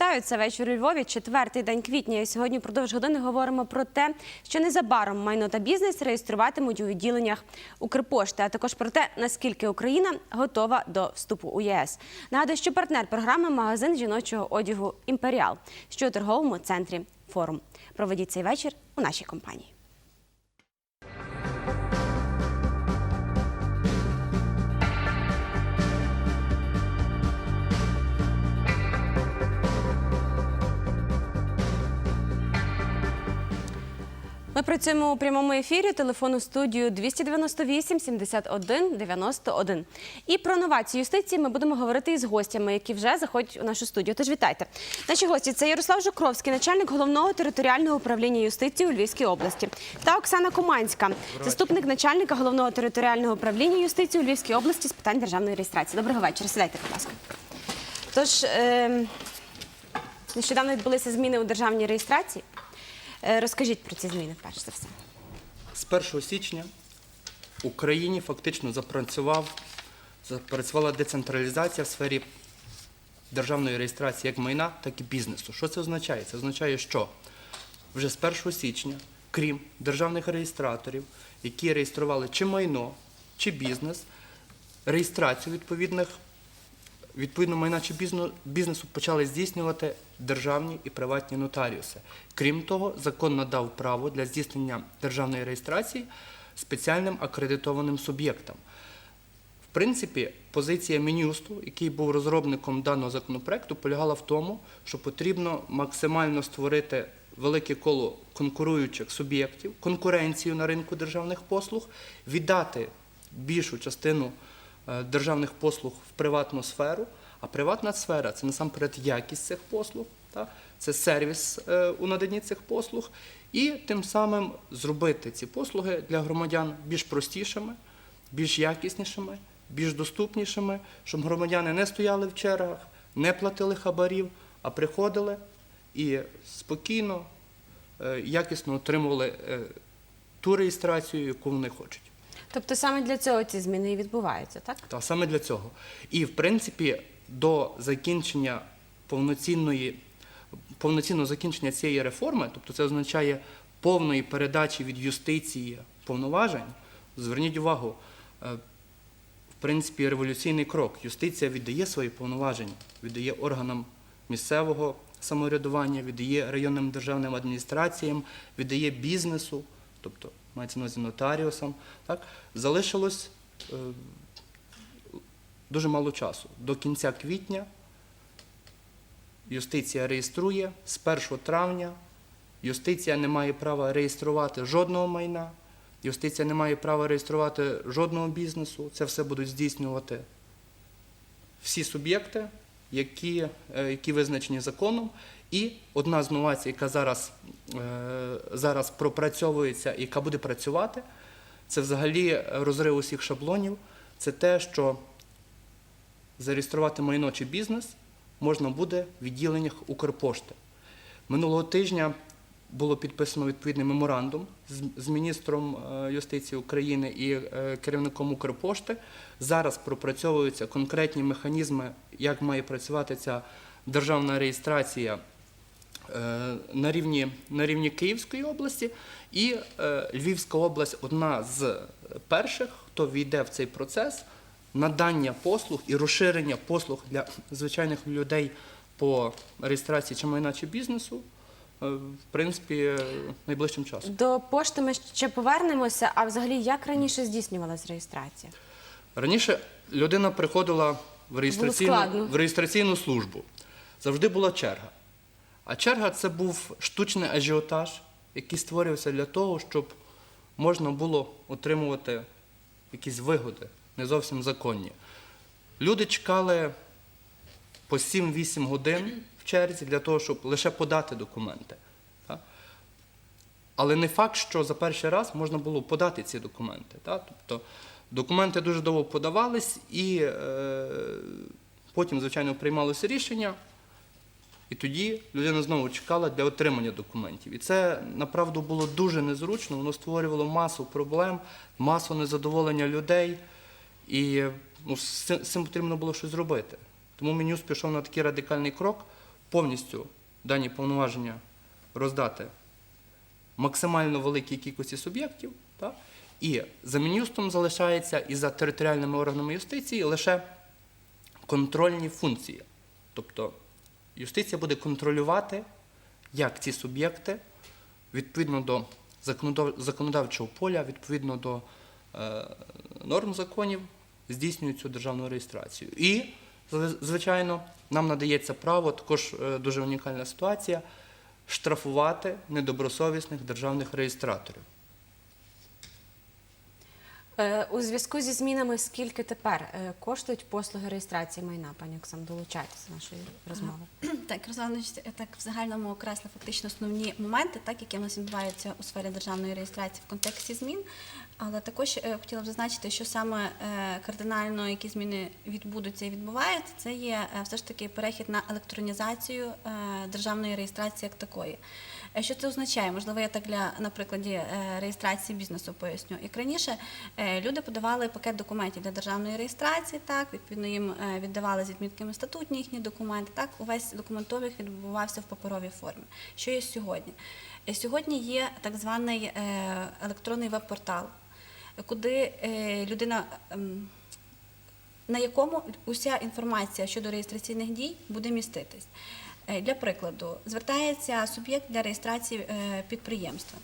Вітаю, це вечір у Львові, четвертий день квітня. І сьогодні впродовж години говоримо про те, що незабаром майно та бізнес реєструватимуть у відділеннях Укрпошти, а також про те, наскільки Україна готова до вступу у ЄС. Нагадую, що партнер програми магазин жіночого одягу Імперіал, що у торговому центрі форум. Проведіть цей вечір у нашій компанії. Ми працюємо у прямому ефірі. Телефону студію 298 71 91. І про новації юстиції ми будемо говорити із гостями, які вже заходять у нашу студію. Тож вітайте. Наші гості це Ярослав Жукровський, начальник головного територіального управління юстиції у Львівській області, та Оксана Команська, заступник начальника головного територіального управління юстиції у Львівській області з питань державної реєстрації. Доброго вечора. Сідайте, будь ласка. Тож е, нещодавно відбулися зміни у державній реєстрації. Е, Розкажіть про ці зміни, перш за все. З 1 січня в Україні фактично запрацював, запрацювала децентралізація в сфері державної реєстрації як майна, так і бізнесу. Що це означає? Це означає, що вже з 1 січня, крім державних реєстраторів, які реєстрували чи майно, чи бізнес, реєстрацію відповідних відповідно майна чи бізнесу, почали здійснювати державні і приватні нотаріуси. Крім того, закон надав право для здійснення державної реєстрації спеціальним акредитованим суб'єктам. В принципі, позиція Мінюсту, який був розробником даного законопроекту, полягала в тому, що потрібно максимально створити велике коло конкуруючих суб'єктів, конкуренцію на ринку державних послуг, віддати більшу частину державних послуг в приватну сферу. А приватна сфера це насамперед якість цих послуг, та, це сервіс е, у наданні цих послуг, і тим самим зробити ці послуги для громадян більш простішими, більш якіснішими, більш доступнішими, щоб громадяни не стояли в чергах, не платили хабарів, а приходили і спокійно, е, якісно отримували е, ту реєстрацію, яку вони хочуть. Тобто саме для цього ці зміни і відбуваються, так? Та саме для цього. І в принципі, до закінчення повноцінної повноцінного закінчення цієї реформи, тобто це означає повної передачі від юстиції повноважень. Зверніть увагу, е, в принципі, революційний крок. Юстиція віддає свої повноваження, віддає органам місцевого самоврядування, віддає районним державним адміністраціям, віддає бізнесу, тобто мається на увазі нотаріусам. Так? Залишилось е, дуже мало часу. До кінця квітня юстиція реєструє з 1 травня. Юстиція не має права реєструвати жодного майна, юстиція не має права реєструвати жодного бізнесу. Це все будуть здійснювати всі суб'єкти, які, е, які визначені законом. І одна з новацій, яка зараз, е, зараз пропрацьовується і яка буде працювати, це взагалі розрив усіх шаблонів. Це те, що зареєструвати майно чи бізнес можна буде в відділеннях Укрпошти. Минулого тижня було підписано відповідний меморандум з, міністром е, юстиції України і е, керівником Укрпошти. Зараз пропрацьовуються конкретні механізми, як має працювати ця державна реєстрація на рівні, на рівні Київської області. І е, Львівська область одна з перших, хто війде в цей процес надання послуг і розширення послуг для звичайних людей по реєстрації чи майна чи бізнесу, е, в принципі, е, найближчим часом. До пошти ми ще повернемося. А взагалі, як раніше здійснювалась реєстрація? Раніше людина приходила в реєстраційну, в реєстраційну службу. Завжди була черга. А черга це був штучний ажіотаж, який створювався для того, щоб можна було отримувати якісь вигоди, не зовсім законні. Люди чекали по 7-8 годин в черзі для того, щоб лише подати документи. Але не факт, що за перший раз можна було подати ці документи. Тобто документи дуже довго подавались, і е, потім, звичайно, приймалося рішення. І тоді людина знову чекала для отримання документів. І це направду було дуже незручно, воно створювало масу проблем, масу незадоволення людей. І ну, з цим- потрібно було щось зробити. Тому Мінюс пішов на такий радикальний крок, повністю дані повноваження роздати максимально великій кількості суб'єктів. І за Мін'юстом залишається і за територіальними органами юстиції лише контрольні функції. Тобто юстиція буде контролювати, як ці суб'єкти відповідно до законодавчого поля, відповідно до е, норм законів, здійснюють цю державну реєстрацію. І, звичайно, нам надається право, також е, дуже унікальна ситуація, штрафувати недобросовісних державних реєстраторів. Е, У зв'язку зі змінами, скільки тепер е, коштують послуги реєстрації майна, пані Оксано, долучайтеся до нашої розмови. Так, Руслан, так в загальному окреслив фактично основні моменти, так які в нас відбуваються у сфері державної реєстрації в контексті змін. Але також е, хотіла б зазначити, що саме е, кардинально які зміни відбудуться і відбуваються, це є е, все ж таки перехід на електронізацію е, державної реєстрації як такої. Е, Що це означає? Можливо, я так для на прикладі е, реєстрації бізнесу поясню. Як раніше е, люди подавали пакет документів для державної реєстрації, так відповідно їм віддавали з відмітками статутні їхні документи. Так, увесь документових відбувався в паперовій формі. Що є сьогодні? Сьогодні є так званий електронний веб-портал, куди людина. ем, на якому уся інформація щодо реєстраційних дій буде міститись. Е, Для прикладу, звертається суб'єкт для реєстрації е, підприємства.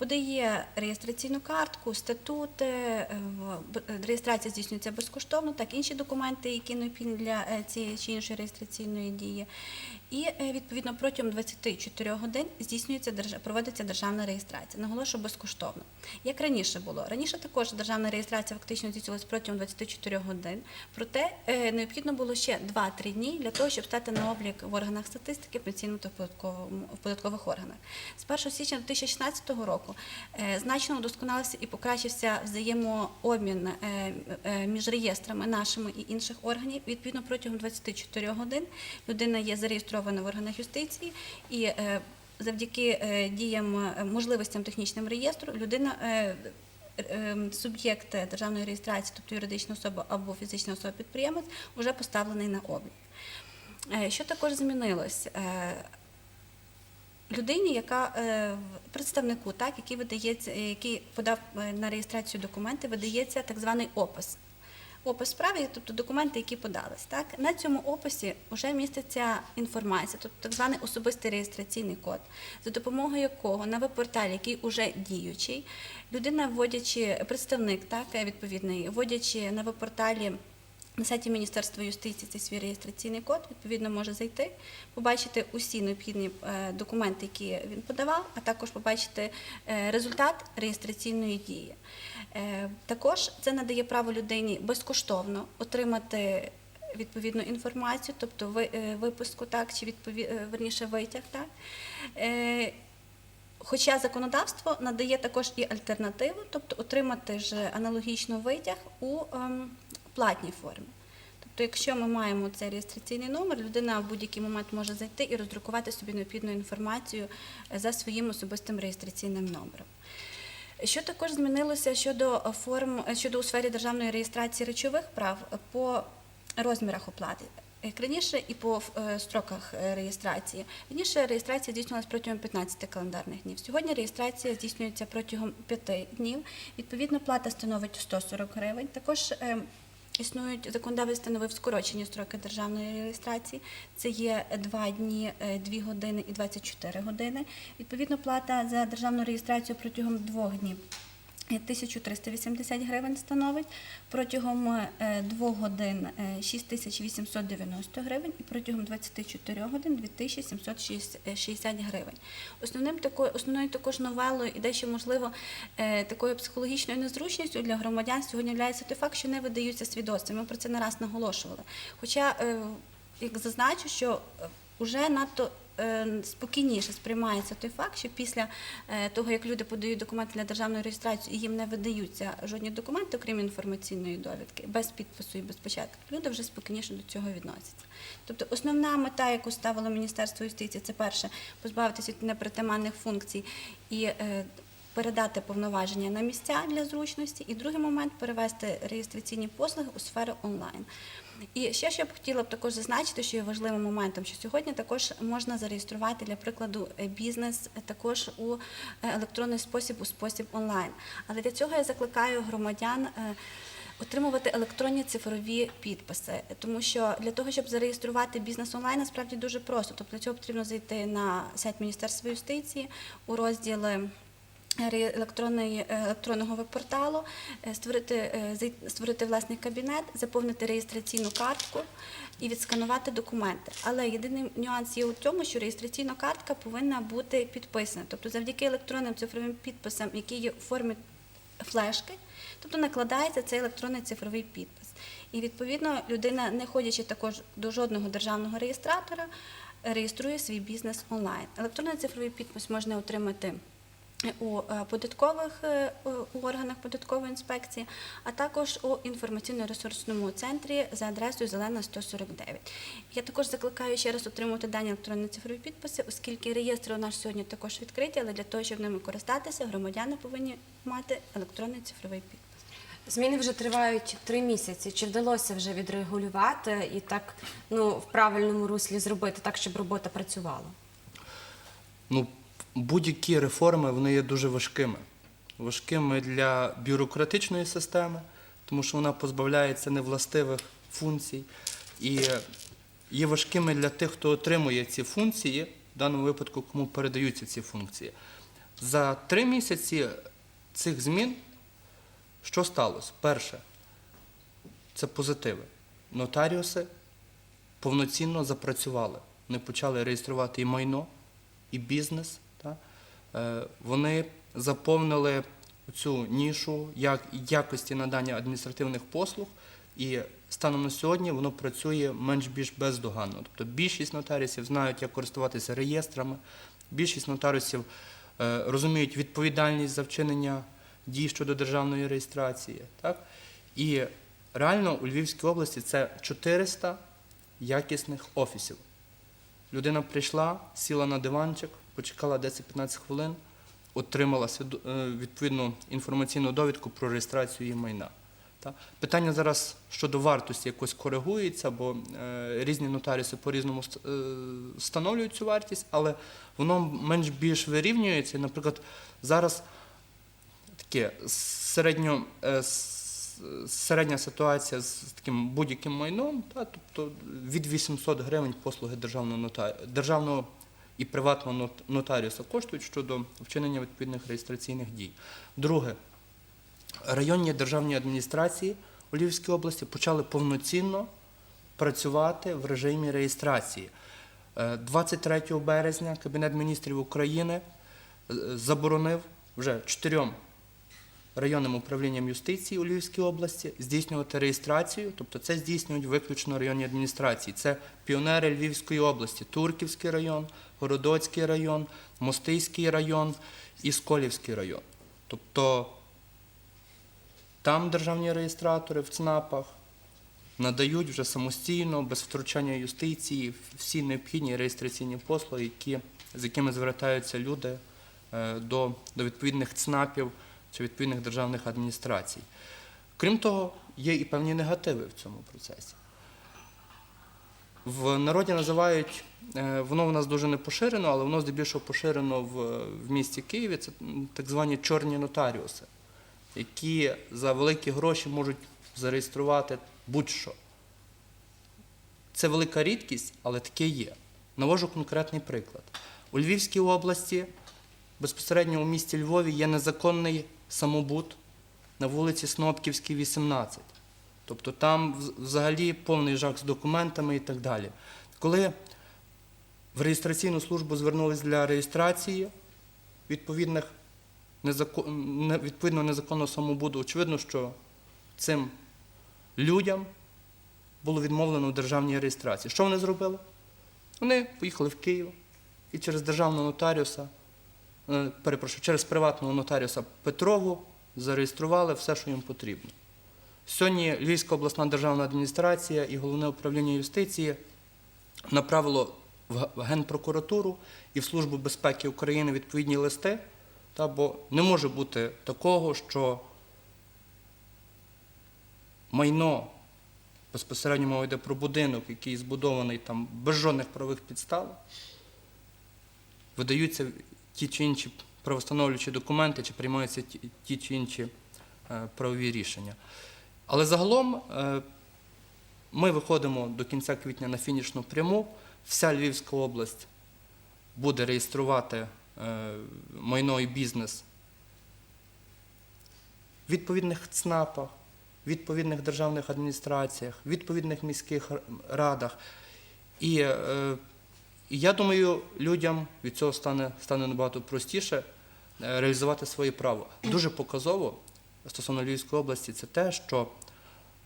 Подає реєстраційну картку, статут, е, е, реєстрація здійснюється безкоштовно, так інші документи, які необхідні для е, цієї чи іншої реєстраційної дії. І відповідно протягом 24 годин здійснюється проводиться державна реєстрація. Наголошую безкоштовно. Як раніше було, раніше також державна реєстрація фактично здійснювалася протягом 24 годин. Проте необхідно було ще 2-3 дні для того, щоб стати на облік в органах статистики, пенсійному та в податкових органах. З 1 січня 2016 року е, значно удосконалився і покращився взаємообмін е, е, між реєстрами нашими і інших органів. Відповідно, протягом 24 годин людина є зареєстрована в органах юстиції і завдяки діям можливостям технічним реєстру людина. Суб'єкт державної реєстрації, тобто юридична особа або фізична особа підприємець, вже поставлений на облік. Що також змінилось? Людині, яка е, представнику, так, який видається, який подав е, на реєстрацію документи, видається так званий опис. Опис справи, тобто документи, які подались. Так? На цьому описі вже міститься інформація, тобто так званий особистий реєстраційний код, за допомогою якого на веб-порталі, який вже діючий, людина, вводячи представник, так, відповідний, вводячи на веб-порталі на сайті Міністерства юстиції цей свій реєстраційний код, відповідно, може зайти, побачити усі необхідні е, документи, які він подавав, а також побачити е, результат реєстраційної дії. Е, Також це надає право людині безкоштовно отримати відповідну інформацію, тобто ви- е, так, чи відпові... верніше витяг. Так. Хоча законодавство надає також і альтернативу, тобто отримати ж аналогічно витяг у ем, платній формі. Тобто, якщо ми маємо цей реєстраційний номер, людина в будь-який момент може зайти і роздрукувати собі необхідну інформацію е, за своїм особистим реєстраційним номером. Що також змінилося щодо е, форм е, щодо у сфері державної реєстрації речових прав по розмірах оплати? Як раніше і по строках реєстрації. Раніше реєстрація здійснювалася протягом 15 календарних днів. Сьогодні реєстрація здійснюється протягом 5 днів. Відповідно, плата становить 140 гривень. Також е, Існують законодавець встановив скорочені строки державної реєстрації. Це є 2 дні, 2 години і 24 години. Відповідно, плата за державну реєстрацію протягом 2 днів. Е, 1380 гривень становить, протягом е, 2 годин е, 6890 гривень і протягом 24 годин 2760 гривень. Основним такою, основною також новелою і дещо, можливо, е, такою психологічною незручністю для громадян сьогодні є той факт, що не видаються свідоцтва. Ми про це не раз наголошували. Хоча, е, як зазначу, що вже надто е, спокійніше сприймається той факт, що після е, того, як люди подають документи для державної реєстрації їм не видаються жодні документи, окрім інформаційної довідки, без підпису і без початку, люди вже спокійніше до цього відносяться. Тобто основна мета, яку ставило Міністерство юстиції, це перше позбавитися від непритаманних функцій і е, передати повноваження на місця для зручності, і другий момент перевести реєстраційні послуги у сферу онлайн. І ще що я б хотіла б також зазначити, що є важливим моментом, що сьогодні також можна зареєструвати для прикладу е, бізнес е, також у е, електронний спосіб, у спосіб онлайн. Але для цього я закликаю громадян. Отримувати електронні цифрові підписи, тому що для того, щоб зареєструвати бізнес онлайн, насправді дуже просто. Тобто для цього потрібно зайти на сайт Міністерства юстиції у розділи електронного веб-порталу, е, створити, е, створити власний кабінет, заповнити реєстраційну картку і відсканувати документи. Але єдиний нюанс є у тому, що реєстраційна картка повинна бути підписана. Тобто завдяки електронним цифровим підписам, які є у формі флешки, тобто накладається цей електронний цифровий підпис. І відповідно людина, не ходячи також до жодного державного реєстратора, реєструє свій бізнес онлайн. Електронний цифровий підпис можна отримати. У е, податкових е, у органах податкової інспекції, а також у інформаційно-ресурсному центрі за адресою Зелена 149. Я також закликаю ще раз отримувати дані електронні цифрові підписи, оскільки реєстри у нас сьогодні також відкриті, але для того, щоб ними користатися, громадяни повинні мати електронний цифровий підпис. Зміни вже тривають три місяці. Чи вдалося вже відрегулювати і так ну в правильному руслі зробити так, щоб робота працювала? Ну, будь-які реформи вони є дуже важкими. Важкими для бюрократичної системи, тому що вона позбавляється невластивих функцій, і є важкими для тих, хто отримує ці функції, в даному випадку, кому передаються ці функції. За три місяці цих змін що сталося? Перше, це позитиви. Нотаріуси повноцінно запрацювали. Вони почали реєструвати і майно, і бізнес. Е, Вони заповнили цю нішу як якості надання адміністративних послуг, і станом на сьогодні воно працює менш-більш бездоганно. Тобто більшість нотаріусів знають, як користуватися реєстрами, більшість нотаріусів е, розуміють відповідальність за вчинення дій щодо державної реєстрації. Так? І реально у Львівській області це 400 якісних офісів. Людина прийшла, сіла на диванчик, почекала 10-15 хвилин, отримала е, відповідну інформаційну довідку про реєстрацію її майна. Питання зараз щодо вартості якось коригується, бо е, різні нотаріуси по-різному е, встановлюють цю вартість, але воно менш більш вирівнюється. Наприклад, зараз таке середньо, середня ситуація з таким будь-яким майном, тобто від 800 гривень послуги державного, нота... державного і приватного нотаріуса коштують щодо вчинення відповідних реєстраційних дій. Друге, районні державні адміністрації у Львівській області почали повноцінно працювати в режимі реєстрації. Е, 23 березня Кабінет міністрів України е, заборонив вже чотирьом районним управлінням юстиції у Львівській області здійснювати реєстрацію, тобто це здійснюють виключно районні адміністрації. Це піонери Львівської області, Турківський район, Городоцький район, Мостиський район і Сколівський район. Тобто там державні реєстратори в ЦНАПах надають вже самостійно, без втручання юстиції, всі необхідні реєстраційні послуги, які, з якими звертаються люди е, до, до відповідних ЦНАПів чи відповідних державних адміністрацій. Крім того, є і певні негативи в цьому процесі. В народі називають, е, воно в нас дуже не поширено, але воно здебільшого поширено в, в місті Києві. Це так звані чорні нотаріуси, які за великі гроші можуть зареєструвати будь-що. Це велика рідкість, але таке є. Навожу конкретний приклад. У Львівській області, безпосередньо у місті Львові, є незаконний самобут на вулиці Снопківській, 18. Тобто там взагалі повний жах з документами і так далі. Коли в реєстраційну службу звернулись для реєстрації відповідних незакон... відповідно незаконного самобуду, очевидно, що цим людям було відмовлено в державній реєстрації. Що вони зробили? Вони поїхали в Київ і через державного нотаріуса, перепрошую, через приватного нотаріуса Петрову зареєстрували все, що їм потрібно. Сьогодні Львівська обласна державна адміністрація і головне управління юстиції направило в Генпрокуратуру і в Службу безпеки України відповідні листи, Та, бо не може бути такого, що майно, безпосередньо мова йде про будинок, який збудований там без жодних правових підстав, видаються ті чи інші правостановлюючі документи, чи приймаються ті, чи інші е, правові рішення. Але загалом е, ми виходимо до кінця квітня на фінішну пряму. Вся Львівська область буде реєструвати е, майно і бізнес в відповідних ЦНАПах, відповідних державних адміністраціях, відповідних міських радах. І, і я думаю, людям від цього стане, стане набагато простіше е, реалізувати своє право. Дуже показово стосовно Львівської області це те, що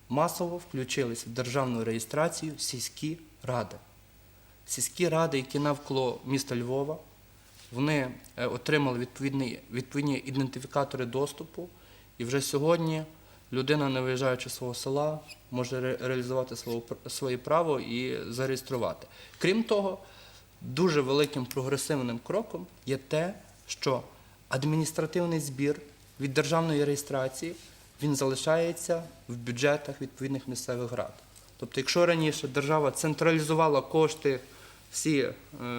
масово включились в державну реєстрацію сільські ради. Сільські ради, які навколо міста Львова, вони е, отримали відповідні, відповідні ідентифікатори доступу, і вже сьогодні людина, не виїжджаючи з свого села, може ре- реалізувати своє право і зареєструвати. Крім того, дуже великим прогресивним кроком є те, що адміністративний збір від державної реєстрації він залишається в бюджетах відповідних місцевих рад. Тобто, якщо раніше держава централізувала кошти всі е,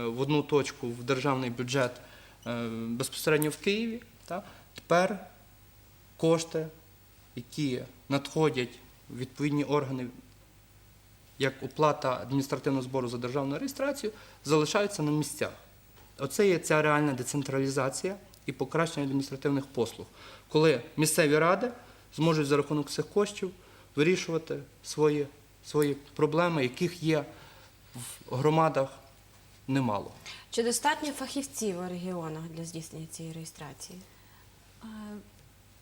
в одну точку в державний бюджет е, безпосередньо в Києві, тепер кошти, які надходять в відповідні органи як оплата адміністративного збору за державну реєстрацію, залишаються на місцях. Оце є ця реальна децентралізація і покращення адміністративних послуг, коли місцеві ради зможуть за рахунок цих коштів вирішувати свої, свої проблеми, яких є в громадах немало. Чи достатньо фахівців у регіонах для здійснення цієї реєстрації?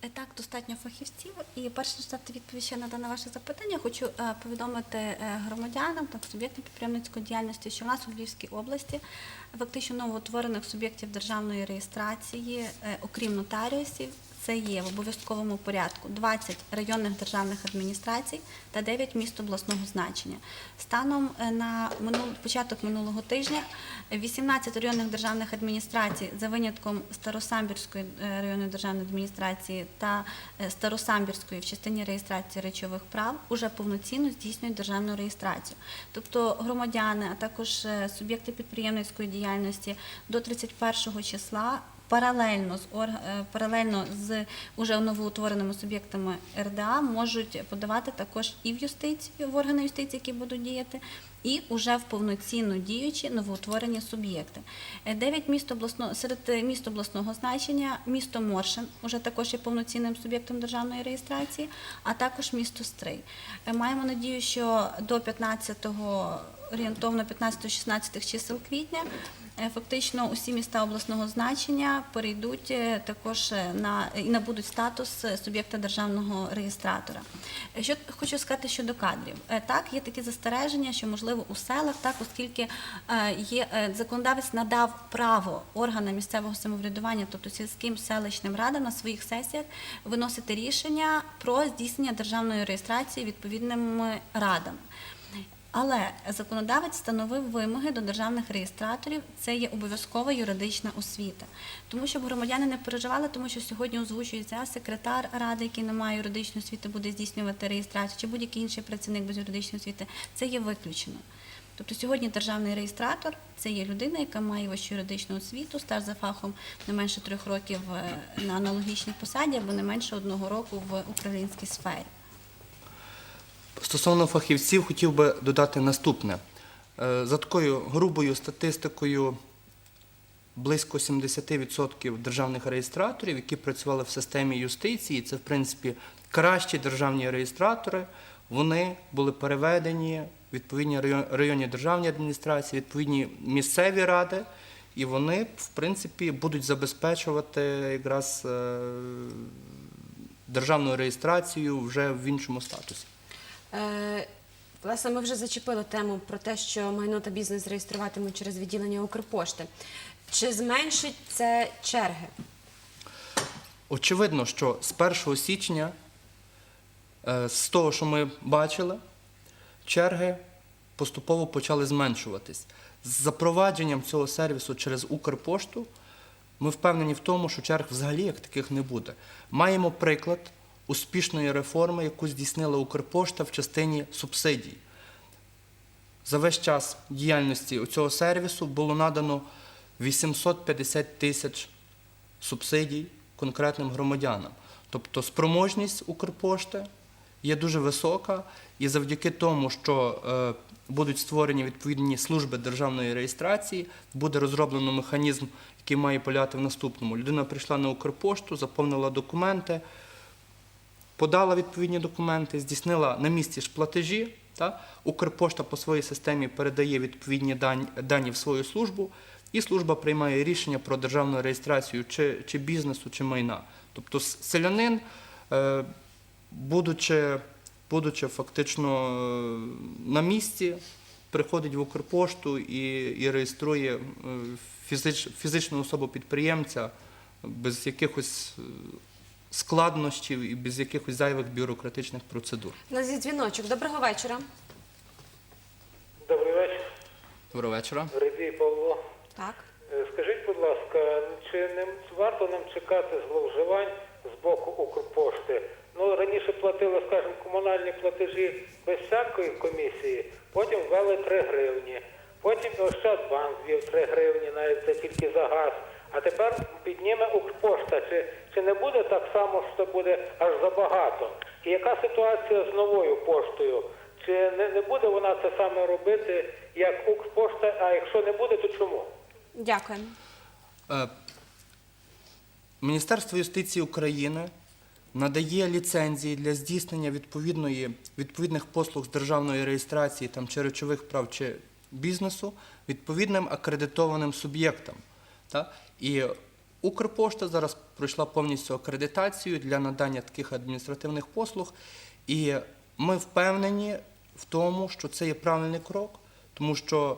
Е, Так, достатньо фахівців. І перш ніж дати відповідь ще на дане ваше запитання, хочу е, повідомити е, громадянам та суб'єктам підприємницької діяльності, що в нас у Львівській області фактично новоутворених суб'єктів державної реєстрації, окрім нотаріусів, це є в обов'язковому порядку 20 районних державних адміністрацій та 9 міст обласного значення. Станом е, на початок минулого тижня 18 районних державних адміністрацій за винятком Старосамбірської е, районної державної адміністрації та е, Старосамбірської в частині реєстрації речових прав уже повноцінно здійснюють державну реєстрацію. Тобто громадяни, а також суб'єкти підприємницької діяльності до 31 числа паралельно з е, паралельно з уже новоутвореними суб'єктами РДА можуть подавати також і в юстицію, в органи юстиції, які будуть діяти, і уже в повноцінно діючі новоутворені суб'єкти. Е, Дев'ять міст обласного серед міст обласного значення місто Моршин уже також є повноцінним суб'єктом державної реєстрації, а також місто Стрий. Е, Маємо надію, що до 15-го, орієнтовно 15-16 чисел квітня Е, Фактично усі міста обласного значення перейдуть е, також е, на і набудуть статус суб'єкта державного реєстратора. Що хочу сказати щодо кадрів, так є такі застереження, що можливо у селах, так оскільки є законодавець надав право органам місцевого самоврядування, тобто сільським селищним радам на своїх сесіях виносити рішення про здійснення державної реєстрації відповідними радами. Але законодавець встановив вимоги до державних реєстраторів. Це є обов'язкова юридична освіта. Тому щоб громадяни не переживали, тому що сьогодні озвучується секретар ради, який не має юридичної освіти, буде здійснювати реєстрацію, чи будь-який інший працівник без юридичної освіти. Це є виключено. Тобто сьогодні державний реєстратор це є людина, яка має вищу юридичну освіту, стаж за фахом не менше трьох років е, на аналогічній посаді або не менше одного року в управлінській сфері. Стосовно фахівців, хотів би додати наступне. Е, За такою грубою статистикою, близько 70% державних реєстраторів, які працювали в системі юстиції, це в принципі кращі державні реєстратори, вони були переведені в відповідні районні державні адміністрації, відповідні місцеві ради, і вони, в принципі, будуть забезпечувати якраз е, державну реєстрацію вже в іншому статусі. Е, Власне, ми вже зачепили тему про те, що майно та бізнес реєструватимуть через відділення Укрпошти. Чи зменшить це черги? Очевидно, що з 1 січня, е, з того, що ми бачили, черги поступово почали зменшуватись. З запровадженням цього сервісу через Укрпошту ми впевнені в тому, що черг взагалі як таких не буде. Маємо приклад успішної реформи, яку здійснила Укрпошта в частині субсидій. За весь час діяльності цього сервісу було надано 850 тисяч субсидій конкретним громадянам. Тобто спроможність Укрпошти є дуже висока, і завдяки тому, що е, будуть створені відповідні служби державної реєстрації, буде розроблено механізм, який має полягати в наступному. Людина прийшла на Укрпошту, заповнила документи, подала відповідні документи, здійснила на місці ж платежі. Та? Укрпошта по своїй системі передає відповідні дані, дані в свою службу, і служба приймає рішення про державну реєстрацію чи, чи бізнесу, чи майна. Тобто селянин, е, будучи, будучи фактично е, на місці, приходить в Укрпошту і, і реєструє е, фізич, фізичну особу підприємця без якихось складнощів і без якихось зайвих бюрократичних процедур. У нас є дзвіночок. Доброго вечора. Добрий вечір, Доброго вечора. Рибій Павло. Так. Е, Скажіть, будь ласка, чи не варто нам чекати зловживань з боку Укрпошти? Ну, раніше платили, скажімо, комунальні платежі без всякої комісії, потім ввели 3 гривні, потім Ощадбанк ввів 3 гривні, навіть це тільки за газ. А тепер підніме Укрпошта. Чи, чи не буде так само, що це буде аж забагато? І яка ситуація з новою поштою? Чи не, не буде вона це саме робити, як Укрпошта, а якщо не буде, то чому? Дякуємо. Е, Міністерство юстиції України надає ліцензії для здійснення відповідної, відповідних послуг з державної реєстрації там, чи речових прав чи бізнесу відповідним акредитованим суб'єктам. Та? І Укрпошта зараз пройшла повністю акредитацію для надання таких адміністративних послуг. І ми впевнені в тому, що це є правильний крок, тому що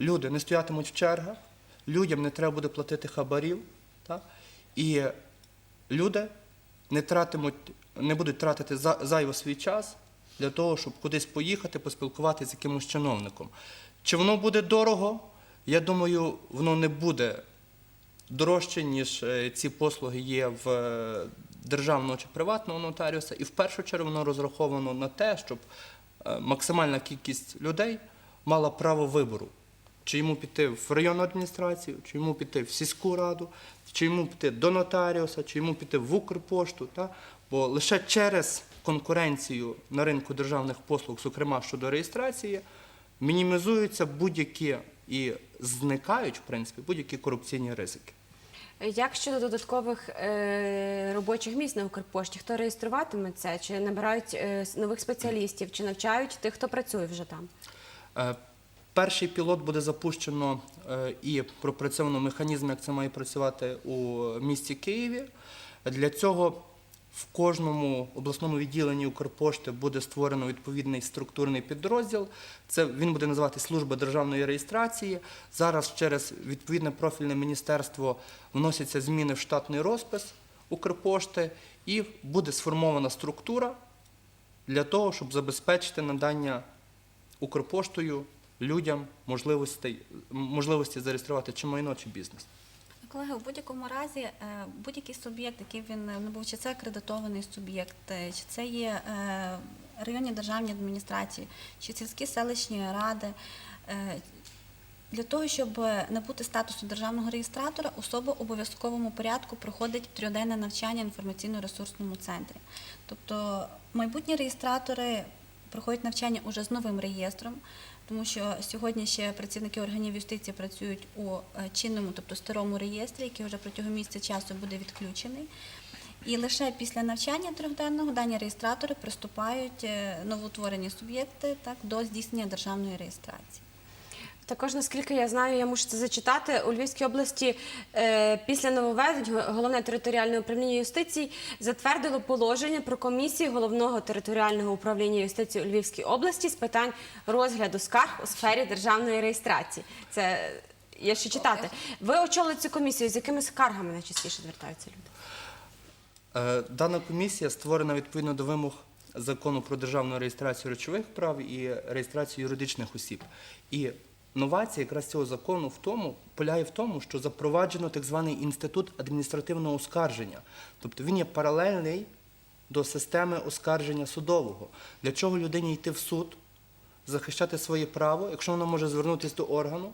люди не стоятимуть в чергах, людям не треба буде платити хабарів, так? і люди не, тратимуть, не будуть тратити за- зайво свій час для того, щоб кудись поїхати, поспілкуватися з якимось чиновником. Чи воно буде дорого? Я думаю, воно не буде дорожче, ніж е, ці послуги є в е, державного чи приватного нотаріуса. І в першу чергу воно розраховано на те, щоб е, максимальна кількість людей мала право вибору. Чи йому піти в районну адміністрацію, чи йому піти в сільську раду, чи йому піти до нотаріуса, чи йому піти в Укрпошту. Та? Бо лише через конкуренцію на ринку державних послуг, зокрема щодо реєстрації, мінімізуються будь-які і зникають, в принципі, будь-які корупційні ризики. Як щодо додаткових е, робочих місць на Укрпошті? Хто реєструватиме це? Чи набирають е, нових спеціалістів, чи навчають тих, хто працює вже там? Е, Перший пілот буде запущено е, і пропрацьовано механізм, як це має працювати у місті Києві. Для цього в кожному обласному відділенні Укрпошти буде створено відповідний структурний підрозділ. Це він буде називати служба державної реєстрації. Зараз через відповідне профільне міністерство вносяться зміни в штатний розпис Укрпошти, і буде сформована структура для того, щоб забезпечити надання Укрпоштою людям можливостей, можливості зареєструвати чи майно, чи бізнес. Колеги, в будь-якому разі, е, будь-який суб'єкт, який він не був, чи це акредитований суб'єкт, е, чи це є е, районні державні адміністрації, чи сільські селищні ради. Для того, щоб набути статусу державного реєстратора, особа у обов'язковому порядку проходить трьохденне навчання в інформаційно-ресурсному центрі. Тобто майбутні реєстратори проходять навчання уже з новим реєстром, тому що сьогодні ще працівники органів юстиції працюють у е, чинному, тобто старому реєстрі, який вже протягом місяця часу буде відключений. І лише після навчання трьохденного дані реєстратори приступають е, новоутворені суб'єкти так, до здійснення державної реєстрації. Також, наскільки я знаю, я мушу це зачитати. У Львівській області е, після нововведень головне територіальне управління юстиції затвердило положення про комісію головного територіального управління юстиції у Львівській області з питань розгляду скарг у сфері державної реєстрації. Це є що читати. Ви очолили цю комісію. З якими скаргами найчастіше звертаються люди? Е, Дана комісія створена відповідно до вимог закону про державну реєстрацію речових прав і реєстрацію юридичних осіб. І новація якраз цього закону в тому, полягає в тому, що запроваджено так званий інститут адміністративного оскарження. Тобто він є паралельний до системи оскарження судового. Для чого людині йти в суд, захищати своє право, якщо вона може звернутися до органу,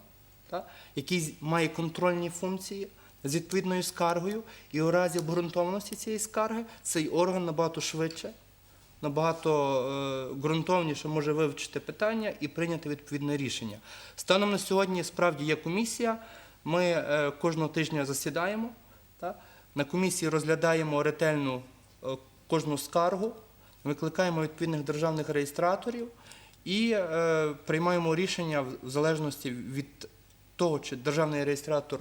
та, який має контрольні функції з відповідною скаргою, і у разі обґрунтованості цієї скарги цей орган набагато швидше, набагато е, ґрунтовніше може вивчити питання і прийняти відповідне рішення. Станом на сьогодні справді є комісія. Ми е, кожного тижня засідаємо. На комісії розглядаємо ретельну е, кожну скаргу, викликаємо відповідних державних реєстраторів і приймаємо рішення в залежності від того, чи державний реєстратор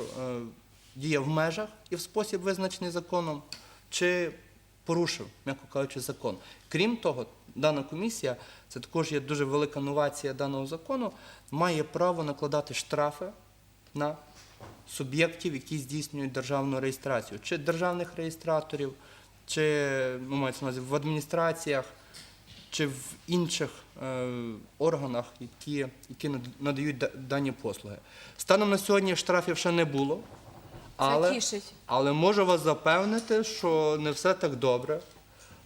діє в межах і в спосіб визначений законом, чи порушив, м'яко кажучи, закон. Крім того, дана комісія, це також є дуже велика новація даного закону, має право накладати штрафи на суб'єктів, які здійснюють державну реєстрацію, чи державних реєстраторів, чи ну, мається на увазі, в адміністраціях, чи в інших е, органах, які, які надають дані послуги. Станом на сьогодні штрафів ще не було. Але, тішить. але можу вас запевнити, що не все так добре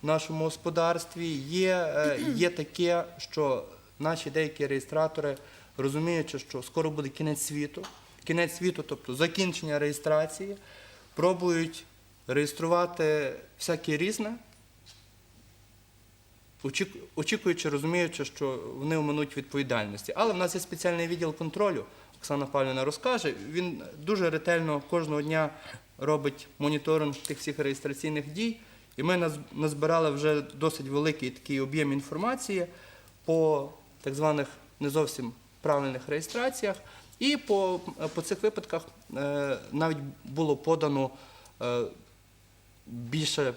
в нашому господарстві. Є, е, є таке, що наші деякі реєстратори, розуміючи, що скоро буде кінець світу, кінець світу, тобто закінчення реєстрації, пробують реєструвати всяке різне, очікуючи, розуміючи, що вони оминуть відповідальності. Але в нас є спеціальний відділ контролю. Оксана Павлівна розкаже. Він дуже ретельно кожного дня робить моніторинг тих всіх реєстраційних дій. І ми наз- назбирали вже досить великий такий об'єм інформації по так званих не зовсім правильних реєстраціях. І по, по цих випадках е, навіть було подано е, більше,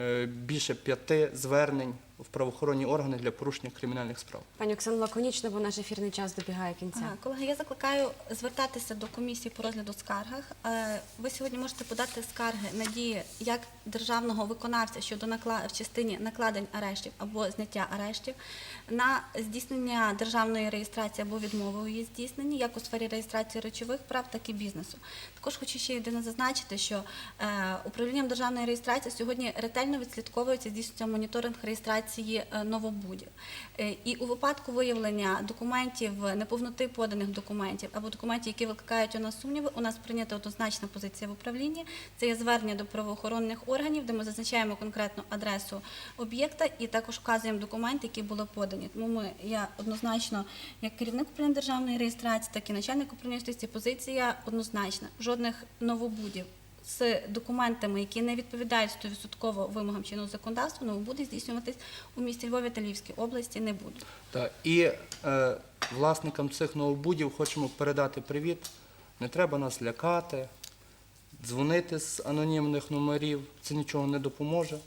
е, більше п'яти звернень в правоохоронні органи для порушення кримінальних справ. Пані Оксано, лаконічно, бо наш ефірний час добігає кінця. Ага, колеги, я закликаю звертатися до комісії по розгляду скаргах. Е, Ви сьогодні можете подати скарги на дії як державного виконавця щодо накла... в частині накладень арештів або зняття арештів, на здійснення державної реєстрації або відмови у її здійсненні, як у сфері реєстрації речових прав, так і бізнесу. Також хочу ще єдине зазначити, що е, управлінням державної реєстрації сьогодні ретельно відслідковується здійснюється моніторинг реєстрації е, новобудів. Е, І у випадку виявлення документів, неповноти поданих документів або документів, які викликають у нас сумніви, у нас прийнята однозначна позиція в управлінні. Це є звернення до правоохоронних органів, де ми зазначаємо конкретну адресу об'єкта і також вказуємо документи, які були подані. Тому ми, я однозначно, як керівник управління державної реєстрації, так і начальник управління юстиції, позиція однозначна. Жодних новобудів з документами, які не відповідають 100% вимогам чинного законодавства, новобуди здійснюватись у місті Львові та Львівській області не будуть. Так, і е, власникам цих новобудів хочемо передати привіт. Не треба нас лякати, дзвонити з анонімних номерів. Це нічого не допоможе.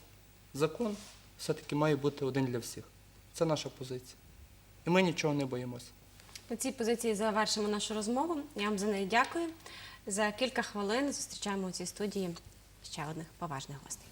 Закон все-таки має бути один для всіх. Це наша позиція. І ми нічого не боїмося. На цій позиції завершимо нашу розмову. Я вам за неї дякую. За кілька хвилин зустрічаємо у цій студії ще одних поважних гостей.